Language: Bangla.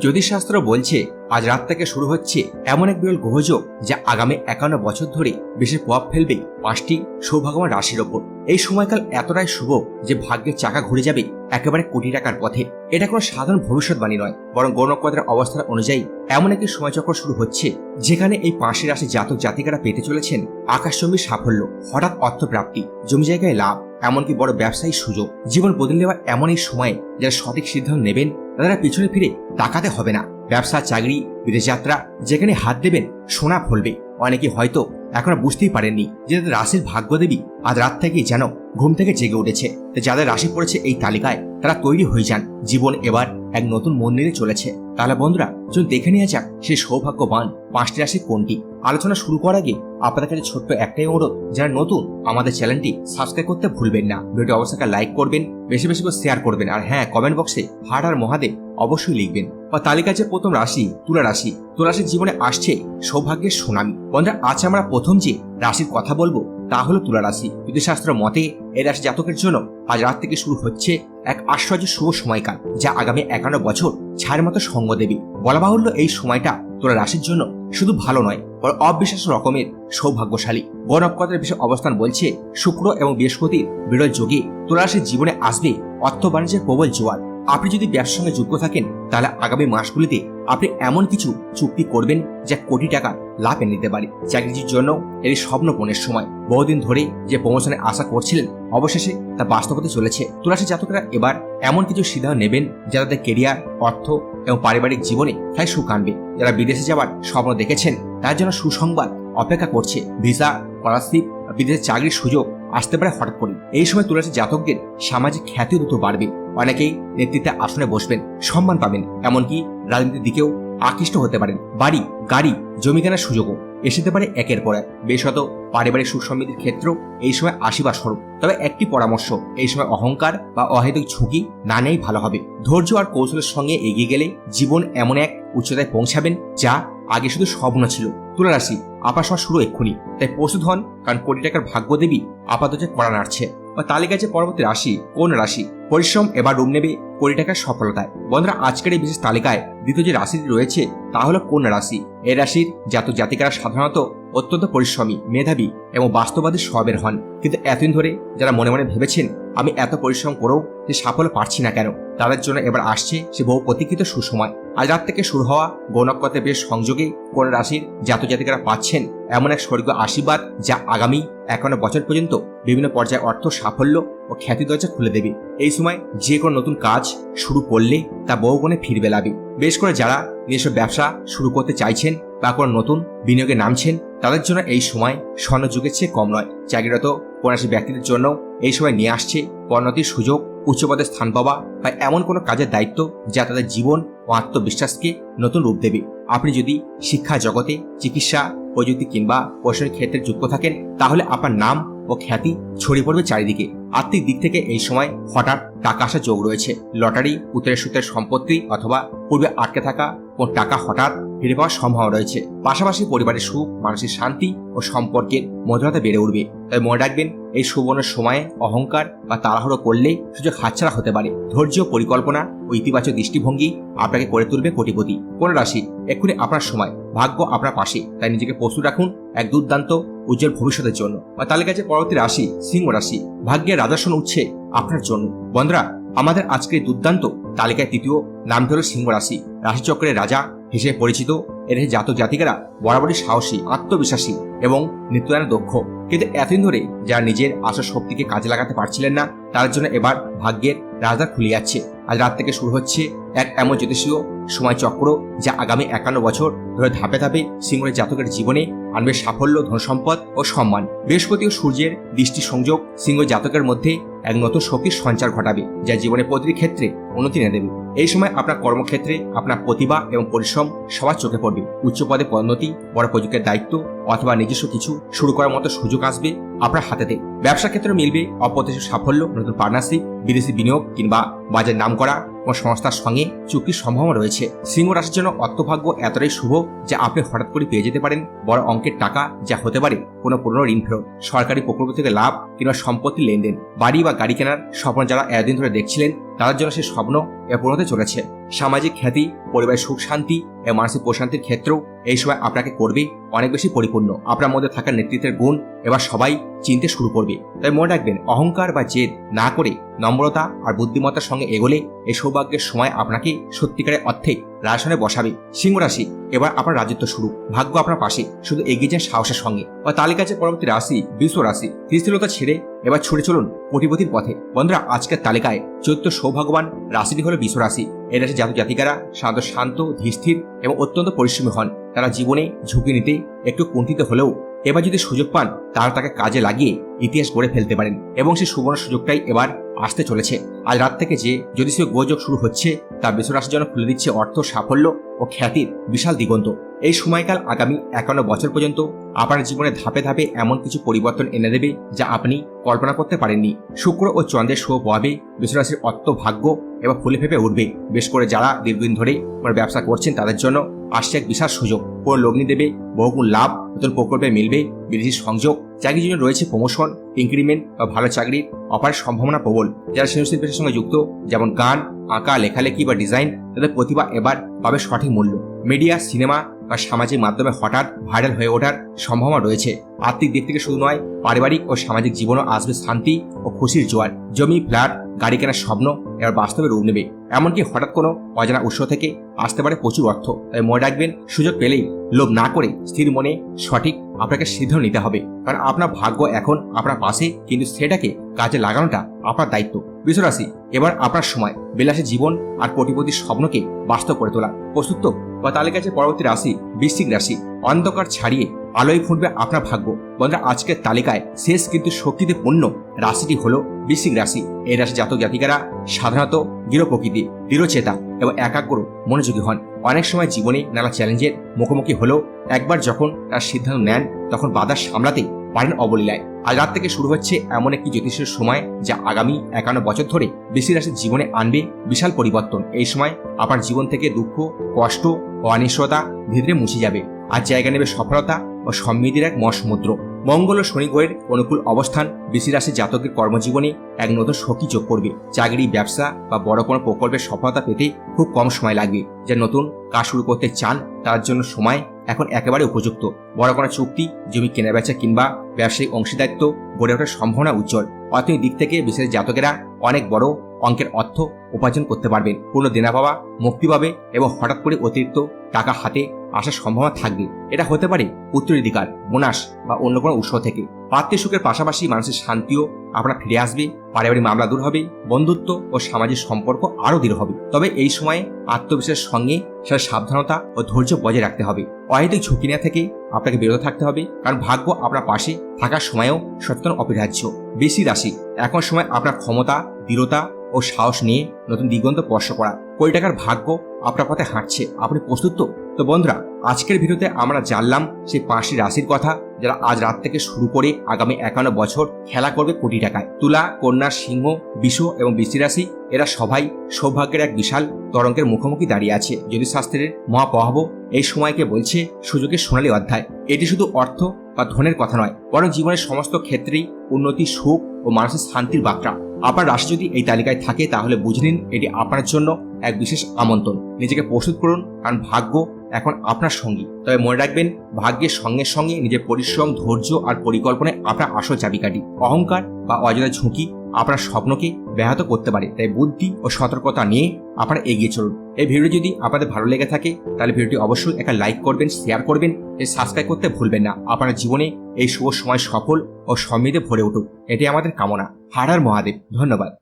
জ্যোতিষশাস্ত্র বলছে, আজ রাত থেকে শুরু হচ্ছে এমন এক বিরল গ্রহযোগ যা আগামী একান্ন বছর ধরে বিশেষ প্রভাব ফেলবে পাঁচটি সৌভাগ্যবান রাশির ওপর। এই সময়কাল এতটাই শুভ যে ভাগ্যের চাকা ঘুরে যাবে একেবারে কোটি টাকার পথে। এটা কোনো সাধারণ ভবিষ্যৎবাণী নয়, বরং গণকদের অবস্থান অনুযায়ী এমন একটি সময়চক্র শুরু হচ্ছে, যেখানে এই পাঁচটি রাশি জাতক জাতিকারা পেতে চলেছেন আকাশচম্বী সাফল্য, হঠাৎ অর্থপ্রাপ্তি, জমি জায়গায় লাভ, এমনকি বড় ব্যবসায়ী সুযোগ। জীবন বদলে দেওয়ার এমন এই সময়ে যারা সঠিক সিদ্ধান্ত নেবেন, তারা পিছনে ফিরে তাকাতে হবে না। ব্যবসা, চাকরি, বিদেশ যাত্রা, যেখানে হাত দেবেন, সোনা ফলবে। অনেকে হয়তো এখনও বুঝতেই পারেননি যে তাদের রাশির ভাগ্যদেবী আজ রাত থেকেই যেন ঘুম থেকে জেগে উঠেছে। যাদের রাশি পড়েছে এই তালিকায় তারা তৈরি হয়ে যান। জীবন এবার এক নতুন মন্দিরে চলেছে। তাহলে বন্ধুরা, চলুন দেখে নিয়ে যাক সেই সৌভাগ্যবান পাঁচটি রাশি কোনটি। আলোচনা শুরু করার আগে আপনাদের কাছে ছোট্ট একটাই অনুরোধ, যারা নতুন আমাদের চ্যানেলটি সাবস্ক্রাইব করতে ভুলবেন না। ভিডিও অবশ্যই লাইক করবেন, বেশি বেশি করে শেয়ার করবেন, আর হ্যাঁ কমেন্ট বক্সে হাট আর মহাদেব অবশ্যই লিখবেন। বা তালিকায় যে প্রথম রাশি, তুলা রাশি। তুলা রাশির জীবনে আসছে সৌভাগ্যের সুনামি। বন্ধুরা, আজ আমরা প্রথম যে রাশির কথা বলব, তা হলো তুলা রাশি। জ্যোতিষশাস্ত্র মতে, এই রাশি জাতকের জন্য আজ রাত থেকে শুরু হচ্ছে এক আশ্চর্য শুভ সময়কাল, যা আগামী একান্ন বছর ছায়ের মতো সঙ্গ দেবে। বলা বাহুল্য এই সময়টা তোলা রাশির জন্য শুধু ভালো নয় বড় অবিশ্বাস্য রকমের সৌভাগ্যশালী। গণকদের বিষয়ে অবস্থান বলছে, শুক্র এবং বৃহস্পতির বিরল যোগে তোলা রাশির জীবনে আসবে অর্থ বাণিজ্যের প্রবল জোয়ার। আপনি যদি ব্যবসার সঙ্গে যুক্ত থাকেন, তাহলে আগামী মাসগুলিতে আপনি এমন কিছু চুক্তি করবেন যা কোটি টাকা লাভ এনে দিতে পারে। চাকরির জন্য এটি স্বপ্নপণের সময়। বহুদিন ধরে যে প্রমোশনে আশা করছিলেন, অবশেষে তা বাস্তবতে চলেছে। তুলাসী জাতকরা এবার এমন কিছু সিদ্ধান্ত নেবেন যা তাদের কেরিয়ার অর্থ এবং পারিবারিক জীবনে তাই সুখ আনবে। যারা বিদেশে যাওয়ার স্বপ্ন দেখেছেন, তার জন্য সুসংবাদ অপেক্ষা করছে। ভিসা, স্কলারশিপ বিদেশে চাকরির সুযোগ আসতে পারে হঠাৎ করে এই সময় তুলাসী জাতকদের সামাজিক খ্যাতি দ্রুত বাড়বে। অনেকেই নেতৃত্বে আসনে বসবেন, সম্মান পাবেন, এমনকি রাজনীতির দিকেও আকৃষ্ট হতে পারেন। বাড়ি, গাড়ি, জমি কেনার সুযোগও এসেতে পারে একের পর এক। বেশত পারিবারিক সুখ সমৃদ্ধির ক্ষেত্র এই সময় আশীর্বাদ স্বরূপ। তবে একটি পরামর্শ, এই সময় অহংকার বা অহেতুক ঝুঁকি না নেই ভালো হবে। ধৈর্য আর কৌশলের সঙ্গে এগিয়ে গেলে জীবন এমন এক উচ্চতায় পৌঁছাবেন যা আগে শুধু স্বপ্ন ছিল। তুলা রাশি আপার সময় শুরু এক্ষুনি। তাই পশুধন কারণ কোটি টাকার ভাগ্যদেবী আপাতত করা নাড়ছে। বা তালিকায় যে পরবর্তী রাশি, কোন রাশি? পরিশ্রম, এবার রুম নেবে কোটি টাকার সফলতায়। বন্ধুরা, আজকের এই বিশেষ তালিকায় দ্বিতীয় যে রাশিটি রয়েছে, তা হলো কোন রাশি? এই রাশির জাতক জাতিকারা সাধারণত অত্যন্ত পরিশ্রমী, মেধাবী এবং বাস্তববাদী স্বভাবের হন। কিন্তু এতদিন ধরে যারা মনে মনে ভেবেছেন, আমি এত পরিশ্রম করেও যে সাফল্য পাচ্ছি না কেন, তাদের জন্য এবার আসছে সে বহু প্রতীক্ষিত সুসময়। আজ রাত থেকে শুরু হওয়া গৌনকতে বেশ সংযোগে কোন রাশির জাতক জাতিকারা পাচ্ছেন এমন এক স্বর্গীয় আশীর্বাদ যা আগামী একান্ন বছর পর্যন্ত বিভিন্ন পর্যায়ে অর্থ, সাফল্য ও খ্যাতি দরজা খুলে দেবে। এই সময় যে কোনো নতুন কাজ শুরু করলে তা বহুগুণে ফিরবে লাভে। বেশ করে যারা নিজস্ব ব্যবসা শুরু করতে চাইছেন বা কোনো নতুন বিনিয়োগে নামছেন, তাদের জন্য এই সময় স্বর্ণযুগের চেয়ে কম নয়। চাকরিরত কন্যাসী ব্যক্তিদের জন্য এই সময় নিয়ে আসছে পরিণতির সুযোগ, উচ্চপদে স্থান পাওয়া বা এমন কোনো কাজের দায়িত্ব যা তাদের জীবন ও আত্মবিশ্বাসকে নতুন রূপ দেবে। আপনি যদি শিক্ষা জগতে, চিকিৎসা প্রযুক্তি কিংবা প্রশাসনিক ক্ষেত্রে যুক্ত থাকেন, তাহলে আপনার নাম ও খ্যাতি ছড়িয়ে পড়বে চারিদিকে। আর্থিক দিক থেকে এই সময় হঠাৎ টাকা আসার যোগ রয়েছে। লটারি, উত্তরের সূত্রের সম্পত্তি অথবা পূর্বে আটকে থাকা ও টাকা হঠাৎ ফিরে পাওয়ার সম্ভাবনা রয়েছে। পাশাপাশি পরিবারের সুখ, মানসিক শান্তি ও সম্পর্কের মধুরতা বেড়ে উঠবে। তাই মনে রাখবেন, এই সুবর্ণের সময়ে অহংকার বা তাড়াহুড়ো করলে সুযোগ হাতছাড়া হতে পারে। ধৈর্য, পরিকল্পনা ও ইতিবাচক দৃষ্টিভঙ্গি আপনাকে করে তুলবে কোটিপতি। কোন রাশি? এক্ষুনি আপনার সময়। ভাগ্য আপনার পাশে তাই নিজেকে প্রস্তুত রাখুন এক দুর্দান্ত উজ্জ্বল ভবিষ্যতের জন্য। বা তালিকায় যে পরবর্তী রাশি, সিংহ রাশি। ভাগ্যের রাজস্বন উঠছে আপনার জন্য। বন্ধুরা, আমাদের আজকের দুর্দান্ত তালিকায় তৃতীয় নামটি হল সিংহ রাশি। রাশিচক্রের রাজা হিসেবে পরিচিত। এর জাতক জাতিকারা বরাবরই সাহসী, আত্মবিশ্বাসী এবং নিত্যদানে দক্ষ। কিন্তু এতদিন ধরে যারা নিজের আশা শক্তিকে কাজে লাগাতে পারছিলেন না তার জন্য এবার ভাগ্যের রাজা খুলে যাচ্ছে। আজ রাত থেকে শুরু হচ্ছে এক এমন জ্যোতিষীয় সময় চক্র যা আগামী একান্ন বছর ধরে ধাপে ধাপে সিংহের জাতকের জীবনে আনবে সাফল্য, ধনসম্পদ ও সম্মান। বৃহস্পতি ও সূর্যের দৃষ্টি সংযোগ সিংহ জাতকের মধ্যে এক নতুন শক্তির সঞ্চার ঘটাবে, যা জীবনে প্রতিটি ক্ষেত্রে উন্নতি এনে দেবে। এই সময় আপনার কর্মক্ষেত্রে আপনার প্রতিভা এবং পরিশ্রম সবার চোখে পড়বে। উচ্চ পদে পদোন্নতি, বড় প্রযুক্তির দায়িত্ব অথবা নিজস্ব কিছু শুরু করার মতো সুযোগ আসবে আপনার হাতেতে। ব্যবসা ক্ষেত্রে মিলবে অপ্রত্যাশিত সাফল্য, নতুন পার্টনারশিপ বিদেশি বিনিয়োগ কিংবা বাজার নাম করা কোন সংস্থার সঙ্গে চুক্তির সম্ভাবনা রয়েছে। সিংহ রাশির জন্য অর্থভাগ্য এতটাই শুভ যে আপনি হঠাৎ করে পেয়ে যেতে পারেন বড় অঙ্কের টাকা যা হতে পারে কোনো পুরনো ঋণ ফেরত, সরকারি প্রকল্প থেকে লাভ কিংবা সম্পত্তি লেনদেন। বাড়ি বা গাড়ি কেনার স্বপ্ন যারা এতদিন ধরে দেখছিলেন তাদের জন্য সে স্বপ্ন এ চলেছে। সামাজিক খ্যাতি, পরিবারের সুখ, শান্তি এবং মানসিক প্রশান্তির ক্ষেত্রেও এই সময় আপনাকে করবে অনেক বেশি পরিপূর্ণ। আপনার মধ্যে থাকা নেতৃত্বের গুণ এবার সবাই চিনতে শুরু করবে। তাই মনে রাখবেন, অহংকার বা জেদ না করে নম্রতা আর বুদ্ধিমত্তার সঙ্গে এগোলে এই সৌভাগ্যের সময় আপনাকে সত্যিকারের অর্থে রাজসনে বসাবে, সিংহ রাশি, এবার আপনার রাজত্ব শুরু। ভাগ্য আপনার পাশে, শুধু এগিয়ে যান সাহসের সঙ্গে। বা তালিকা যে পরবর্তী রাশি বিশ্ব রাশি। স্থিরতা ছেড়ে এবার ছুটে চলুন কোটিপতির পথে। বন্ধুরা, আজকের তালিকায় চৈত্র সৌভাগ্যবান রাশিটি হলো বিশ্ব রাশি। এ রাশি জাতক জাতিকারা সাধারণত শান্ত, ধীরস্থির এবং অত্যন্ত পরিশ্রমী হন। তারা জীবনে ঝুঁকি নিতে একটু কুণ্ঠিত হলেও এবার যদি সুযোগ পান, তারা তাকে কাজে লাগিয়ে ইতিহাস গড়ে ফেলতে পারেন এবং সেই সুবর্ণ সুযোগটাই এবার আসতে চলেছে। আজ রাত থেকে যে যদি সে গোযোগ শুরু হচ্ছে, তা বিশ্বরাশির জন্য খুলে দিচ্ছে অর্থ, সাফল্য ও খ্যাতির বিশাল দিগন্ত। এই সময়কাল আগামী একান্ন বছর পর্যন্ত আপনার জীবনে ধাপে ধাপে এমন কিছু পরিবর্তন এনে দেবে যা আপনি কল্পনা করতে পারেননি। শুক্র ও চন্দ্রের শো প্রভাবে বিশ্বরাশির অর্থ ভাগ্য এবার ফুলে ফেপে উঠবে। বেশ করে যারা দীর্ঘদিন ধরে ব্যবসা করছেন, তাদের জন্য আসছে এক বিশাল সুযোগ। পুরো লগ্নি দেবে, বহুগুণ লাভ, নতুন প্রকল্পে মিলবে, বিদেশি সংযোগ, চাকরির জন্য রয়েছে প্রমোশন ইনক্রিমেন্ট বা ভালো চাকরির অপার সম্ভাবনা প্রবল। যারা শিল্পের সঙ্গে যুক্ত, যেমন গান, আঁকা, লেখালেখি বা ডিজাইন তাদের প্রতিভা এবার পাবে সঠিক মূল্য। মিডিয়া সিনেমা বা সামাজিক মাধ্যমে হঠাৎ ভাইরাল হয়ে ওঠার সম্ভাবনা রয়েছে। আর্থিক দিক থেকে শুধু নয়, পারিবারিক ও সামাজিক জীবনও আসবে শান্তি ও খুশির জোয়ার। জমি, ফ্ল্যাট, গাড়ি কেনার স্বপ্ন এবার বাস্তবে রূপ নেবে। এমনকি হঠাৎ কোনো অজানা উৎস থেকে আসতে পারে প্রচুর অর্থ। তাই মনে রাখবেন, সুযোগ পেলেই লোভ না করে স্থির মনে সঠিক আপনাকে সিদ্ধান্ত নিতে হবে। কারণ আপনার ভাগ্য এখন আপনার পাশে, কিন্তু সেটাকে কাজে লাগানোটা আপনার দায়িত্ব। বিশ্বরাশি, এবার আপনার সময়। বিলাসী জীবন আর কোটিপতির স্বপ্নকে বাস্তব করে তোলা। প্রস্তুত? বা তালিকায় যে পরবর্তী রাশি, বৃশ্চিক রাশি, অন্ধকার ছাড়িয়ে আলোয় ফুটবে আপনার ভাগ্য। বন্ধুরা, আজকের তালিকায় শেষ কিন্তু শক্তিতে পূর্ণ রাশিটি হলো বৃশ্চিক রাশি। এই রাশি জাতক জাতিকারা সাধারণত দৃঢ় প্রকৃতি দৃঢ়চেতা এবং একাগ্র মনোযোগী হন। অনেক সময় জীবনে নানা চ্যালেঞ্জের মুখোমুখি হলেও একবার যখন তার সিদ্ধান্ত নেন, তখন বাধা সামলাতে পারেন অবলীলায়। আজ রাত থেকে শুরু হচ্ছে এমন একটি জ্যোতিষের সময় যা আগামী একান্ন বছর ধরে বেশি রাশির জীবনে আনবে বিশাল পরিবর্তন। এই সময় আপনার জীবন থেকে দুঃখ, কষ্ট ও অনিশ্চয়তা ধীরে ধীরে মুছে যাবে। আর জায়গা নেবে সফলতা ও সমৃদ্ধির এক মহাসমুদ্র। মঙ্গল ও শনি গ্রহের অনুকূল অবস্থান বেশি রাশি জাতকের কর্মজীবনে এক নতুন শক্তি যোগ করবে। চাকরি, ব্যবসা বা বড় কোনো প্রকল্পের সফলতা পেতে খুব কম সময় লাগবে। যা নতুন কাজ শুরু করতে চান, তার জন্য সময় এখন একেবারে উপযুক্ত। বড় কোনো চুক্তি, জমি কেনাবেচা কিংবা ব্যবসায়িক অংশীদারিত্ব গড়ে ওঠার সম্ভাবনা উজ্জ্বল। অর্থনৈতিক দিক থেকে বিশেষ জাতকেরা অনেক বড় অঙ্কের অর্থ উপার্জন করতে পারবেন। পূর্ণ দেনা পাওয়া, মুক্তি পাবে এবং হঠাৎ করে অতিরিক্ত টাকা হাতে আসার সম্ভাবনা থাকবে। এটা হতে পারে উত্তরাধিকার বোনাস বা অন্য কোনো উৎস থেকে। পাত্রীয় সুখের পাশাপাশি মানুষের শান্তিও আপনার ফিরে আসবে, পারিবারিক মামলা দূর হবে, বন্ধুত্ব ও সামাজিক সম্পর্ক আরও দৃঢ় হবে। তবে এই সময়ে আত্মবিশ্বাসের সঙ্গে সেটা সাবধানতা ও ধৈর্য বজায় রাখতে হবে। অহেতুক ঝুঁকি নেওয়া থেকে আপনাকে বিরত থাকতে হবে, কারণ ভাগ্য আপনার পাশে থাকার সময়ও সচেতন অপরিহার্য। বেশি রাশি, এখন সময় আপনার ক্ষমতা, দৃঢ়তা ও সাহস নিয়ে নতুন দিগন্ত স্পর্শ করা। কোটি টাকার ভাগ্য আপনার পথে হাঁটছে। আপনি প্রস্তুত তো? তো বন্ধুরা, আজকের ভিডিওতে আমরা জানলাম সেই পাঁচটি রাশির কথা, যারা আজ রাত থেকে শুরু করে আগামী একান্ন বছর খেলা করবে কোটি টাকায়। তুলা, কন্যা, সিংহ, বিষ এবং বৃষ্টি রাশি, এরা সবাই সৌভাগ্যের এক বিশাল তরঙ্গের মুখোমুখি দাঁড়িয়ে আছে। জ্যোতিষশাস্ত্রের মহাপহাব এই সময়কে বলছে সুযোগের সোনালী অধ্যায়। এটি শুধু অর্থ বা ধনের কথা নয়, বরং জীবনের সমস্ত ক্ষেত্রেই উন্নতি, সুখ ও মানসিক শান্তির বার্তা। আপনার রাশি যদি এই তালিকায় থাকে, তাহলে বুঝে নিন এটি আপনার জন্য এক বিশেষ আমন্ত্রণ। নিজেকে প্রস্তুত করুন, কারণ ভাগ্য এখন আপনার সঙ্গী। তবে মনে রাখবেন, ভাগ্যের সঙ্গে সঙ্গে নিজের পরিশ্রম, ধৈর্য আর পরিকল্পনায় আপনার আসল চাবিকাঠি। অহংকার বা অযথা ঝুঁকি আপনার স্বপ্নকে ব্যাহত করতে পারে। তাই বুদ্ধি ও সতর্কতা নিয়ে আপনারা এগিয়ে চলুন। এই ভিডিও যদি আপনাদের ভালো লেগে থাকে, তাহলে ভিডিওটি অবশ্যই একটা লাইক করবেন শেয়ার করবেন এই সাবস্ক্রাইব করতে ভুলবেন না। আপনার জীবনে এই শুভ সময় সফল ও সমৃদ্ধে ভরে উঠুক। এটি আমাদের কামনা। হারার মহাদেব। ধন্যবাদ।